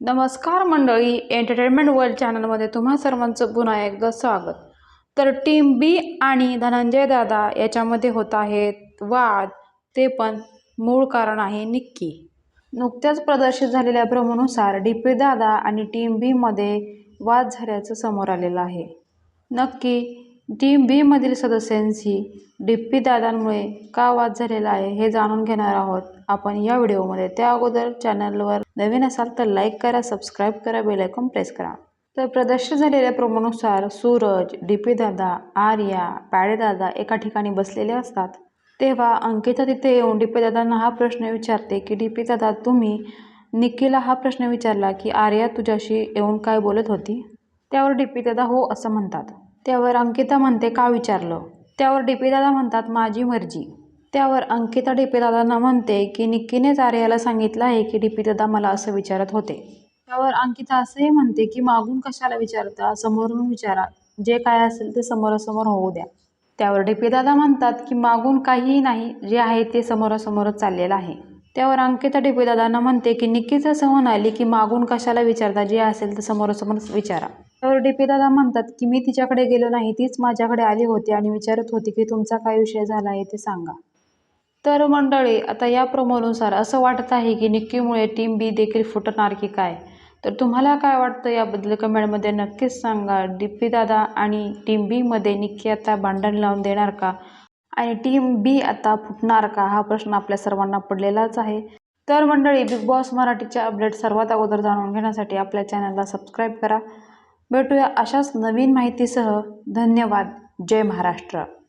नमस्कार मंडळी entertainment world चॅनलमध्ये तुम्हा सर्वांचं पुन्हा एकदा स्वागत. तर टीम बी आणि धनंजय दादा याच्यामध्ये होत आहेत वाद. ते पण मूळ कारण आहे निक्की. नुकत्याच प्रदर्शित झालेल्या भ्रमनुसार डी पी दादा आणि टीम बीमध्ये वाद झाल्याचं समोर आलेलं आहे. नक्की टीम बीमधील सदस्यांशी डी पी दादांमुळे का वाद झालेला आहे हे जाणून घेणार आहोत. आपण या व्हिडिओमध्ये. त्या अगोदर चॅनलवर नवीन असाल तर लाईक करा सबस्क्राईब करा बेलायकॉन प्रेस करा. तर प्रदर्शित झालेल्या प्रोमोनुसार सूरज डी पी दादा आर्या पॅडेदादा एका ठिकाणी बसलेले असतात. तेव्हा अंकिता तिथे येऊन डी पी दादांना हा प्रश्न विचारते की डी पी दादा तुम्ही निक्कीला हा प्रश्न विचारला की आर्या तुझ्याशी येऊन काय बोलत होती? त्यावर डी पी दादा हो असं म्हणतात. त्यावर अंकिता म्हणते का विचारलं? त्यावर डी पी दादा म्हणतात माझी मर्जी. त्यावर अंकिता डीपीदादांना म्हणते की निक्कीनेच आर्याला सांगितलं आहे की डीपीदादा दादा मला असं विचारत होते. त्यावर अंकिता असंही म्हणते की मागून कशाला विचारता? समोरून विचारा. जे काय असेल ते समोरासमोर होऊ द्या. त्यावर डीपीदादा दादा म्हणतात की मागून काहीही नाही. जे आहे ते समोरासमोरच चाललेलं आहे. त्यावर अंकिता डीपीदादांना म्हणते की निक्कीच असं म्हणाली की मागून कशाला विचारता? जे असेल ते समोरासमोर विचारा. तर डी पी दादा म्हणतात की मी तिच्याकडे गेलो नाही तीच माझ्याकडे आली होती आणि विचारत होती की तुमचा काय विषय झाला आहे ते सांगा. तर मंडळी आता या प्रोमोनुसार असं वाटत आहे की निक्कीमुळे टीम बी देखील फुटणार की काय? तर तुम्हाला काय वाटतं याबद्दल कमेंटमध्ये नक्कीच सांगा. डी पी दादा आणि टीम बीमध्ये निक्की आता भांडण लावून देणार का? आणि टीम बी आता फुटणार का? हा प्रश्न आपल्या सर्वांना पडलेलाच आहे. तर मंडळी बिग बॉस मराठीचे अपडेट सर्वात अगोदर जाणून घेण्यासाठी आपल्या चॅनलला सबस्क्राईब करा. भेटूया अशाच नवीन माहितीसह. धन्यवाद. जय महाराष्ट्र.